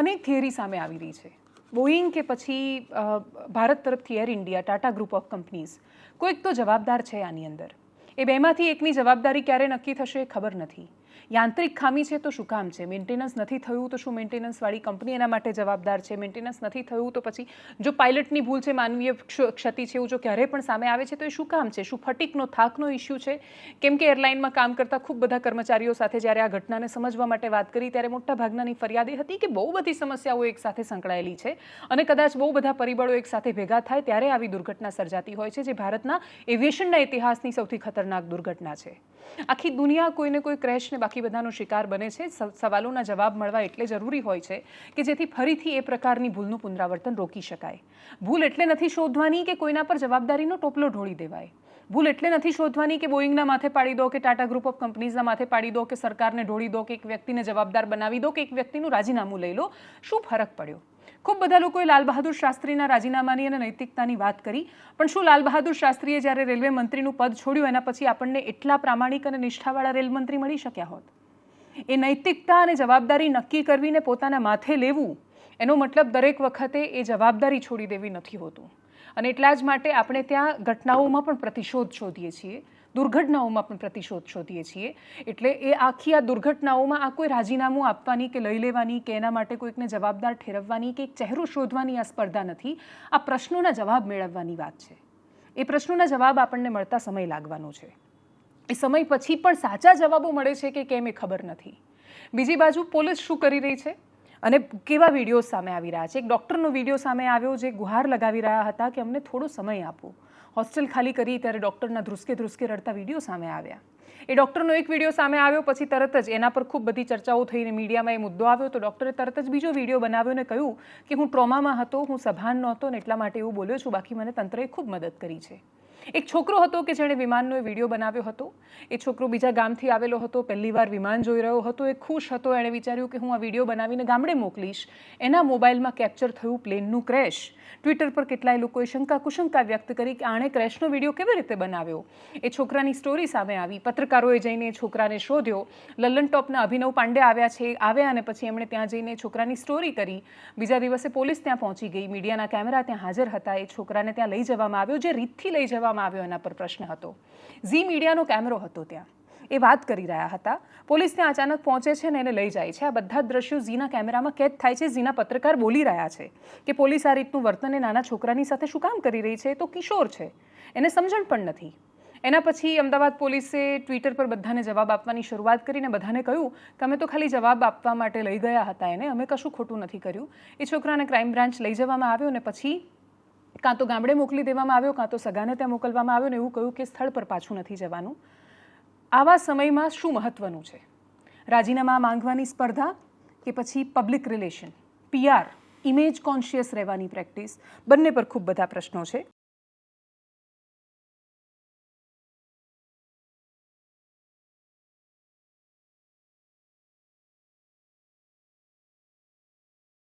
અને એક થિયરી સામે આવી રહી છે. બોઈંગ કે પછી ભારત તરફથી Air India Tata group of companies કોઈક તો જવાબદાર છે આની અંદર. એ બેમાંથી એકની જવાબદારી ક્યારે નક્કી થશે ખબર નથી. યાંત્રિક ખામી છે તો શું કામ છે? મેન્ટેનન્સ નથી થયું તો શું મેન્ટેનન્સવાળી કંપની એના માટે જવાબદાર છે? મેન્ટેનન્સ નથી થયું તો પછી જો પાયલટની ભૂલ છે, માનવીય ક્ષતિ છે, એવું જો ક્યારેય પણ સામે આવે છે તો એ શું કામ છે? શું ફટીકનો, થાકનો ઇસ્યુ છે? કેમ કે એરલાઇનમાં કામ કરતા ખૂબ બધા કર્મચારીઓ સાથે જ્યારે આ ઘટનાને સમજવા માટે વાત કરી ત્યારે મોટા ભાગનાની ફરિયાદ એ હતી કે બહુ બધી સમસ્યાઓ એક સાથે સંકળાયેલી છે અને કદાચ બહુ બધા પરિબળો એક સાથે ભેગા થાય ત્યારે આવી દુર્ઘટના સર્જાતી હોય છે, જે ભારતના એવિએશનના ઇતિહાસની સૌથી ખતરનાક દુર્ઘટના છે. આખી દુનિયા કોઈને કોઈ ક્રેશને બાકી બધાનો શિકાર બને છે. સવાલોના જવાબ મળવા એટલે જરૂરી હોય છે કે જેથી ફરીથી એ પ્રકારની ભૂલનું પુનરાવર્તન રોકી શકાય. ભૂલ એટલે નથી શોધવાની કે કોઈના પર જવાબદારીનો ટોપલો ઢોળી દેવાય. ભૂલ એટલે નથી શોધવાની કે બોઈંગના માથે પાડી દો કે ટાટા ગ્રુપ ઓફ કંપનીઝના માથે પાડી દો કે સરકારને ઢોળી દો કે એક વ્યક્તિને જવાબદાર બનાવી દો કે એક વ્યક્તિનું રાજીનામું લઈ લો. શું ફરક પડ્યો? ખૂબ બધા લોકોએ લાલ બહાદુર શાસ્ત્રીના રાજીનામાની અને નૈતિકતાની વાત કરી. પણ શું લાલ બહાદુર શાસ્ત્રીએ જ્યારે રેલવે મંત્રીનું પદ છોડ્યું, એના પછી આપણને એટલા પ્રામાણિક અને નિષ્ઠાવાળા રેલ મંત્રી મળી શક્યા હોત? એ નૈતિકતા અને જવાબદારી નક્કી કરવીને પોતાના માથે લેવું, એનો મતલબ દરેક વખતે એ જવાબદારી છોડી દેવી નથી હોતું. અને એટલા જ માટે આપણે ત્યાં ઘટનાઓમાં પણ પ્રતિશોધ શોધીએ છીએ. દુર્ઘટનાઓમાં પણ પ્રતિશોધ શોધીએ છીએ. એટલે એ આખી આ દુર્ઘટનાઓમાં આ કોઈ રાજીનામું આપવાની કે લઈ લેવાની કે એના માટે કોઈકને જવાબદાર ઠેરવવાની કે એક ચહેરો શોધવાની આ સ્પર્ધા નથી. આ પ્રશ્નોના જવાબ મેળવવાની વાત છે. એ પ્રશ્નોના જવાબ આપણને મળતા સમય લાગવાનો છે. એ સમય પછી પણ સાચા જવાબો મળે છે કે કેમ એ ખબર નથી. બીજી બાજુ પોલીસ શું કરી રહી છે? અને કેવા વીડિયો સામે આવી રહ્યા છે? એક ડૉક્ટરનો વીડિયો સામે આવ્યો જે ગુહાર લગાવી રહ્યા હતા કે અમને થોડો સમય આપો. હોસ્ટેલ ખાલી કરી ત્યારે ડૉક્ટરના ધ્રુસકે ધ્રુસકે રડતા વીડિયો સામે આવ્યા. એ ડૉક્ટરનો એક વીડિયો સામે આવ્યો, પછી તરત જ એના પર ખૂબ બધી ચર્ચાઓ થઈને મીડિયામાં એ મુદ્દો આવ્યો. તો ડૉક્ટરે તરત જ બીજો વીડિયો બનાવ્યો અને કહ્યું કે હું ટ્રોમામાં હતો, હું સભાન નહોતો ને એટલા માટે એવું બોલ્યો છું. બાકી મને તંત્રએ ખૂબ મદદ કરી છે. એક છોકરો હતો કે જેણે વિમાનનો એ વીડિયો બનાવ્યો હતો. એ છોકરો બીજા ગામથી આવેલો હતો પહેલી વાર વિમાન જોઈ રહ્યો હતો. એ ખુશ હતો, એણે વિચાર્યું કે હું આ વીડિયો બનાવીને ગામડે મોકલીશ. એના મોબાઈલમાં કેપ્ચર થયું પ્લેનનું ક્રેશ. ટ્વિટર પર કેટલાય લોકોએ શંકા કુશંકા વ્યક્ત કરી કે આણે ક્રેશનો વીડિયો કેવી રીતે બનાવ્યો? એ છોકરાની સ્ટોરી સામે આવી. પત્રકારોએ જઈને એ છોકરાને શોધ્યો. લલ્લન ટોપના અભિનવ પાંડે આવ્યા છે, આવ્યા અને પછી એમણે ત્યાં જઈને છોકરાની સ્ટોરી કરી. બીજા દિવસે પોલીસ ત્યાં પહોંચી ગઈ. મીડિયાના કેમેરા ત્યાં હાજર હતા. એ છોકરાને ત્યાં લઈ જવામાં આવ્યો, જે રીતથી લઈ જવામાં આવ્યો એના પર પ્રશ્ન હતો. ઝી મીડિયાનો કેમેરો હતો ત્યાં. એ વાત કરી રહ્યા હતા. પોલીસ ત્યાં અચાનક પહોંચે છે ને એને લઈ જાય છે. આ બધા દ્રશ્યો ઝીના કેમેરામાં કેદ થાય છે. ઝીના પત્રકાર બોલી રહ્યા છે કે પોલીસ આ રીતનું વર્તન એ નાના છોકરાની સાથે શું કામ કરી રહી છે? તો કિશોર છે. એને સમજણ પણ નથી. એના પછી અમદાવાદ પોલીસે ટ્વિટર પર બધાને જવાબ આપવાની શરૂઆત કરીને બધાને કહ્યું કે અમે તો ખાલી જવાબ આપવા માટે લઈ ગયા હતા એને. અમે કશું ખોટું નથી કર્યું. એ છોકરાને ક્રાઇમ બ્રાન્ચ લઈ જવામાં આવ્યો ને પછી કાં તો ગામડે મોકલી દેવામાં આવ્યો, કાં તો સગાને ત્યાં મોકલવામાં આવ્યો ને એવું કહ્યું કે સ્થળ પર પાછું નથી જવાનું. આવા સમયમાં શું મહત્વનું છે? રાજીનામા માંગવાની સ્પર્ધા કે પછી public relation PR image conscious રહેવાની પ્રેક્ટિસ બંને પર ખૂબ બધા પ્રશ્નો છે.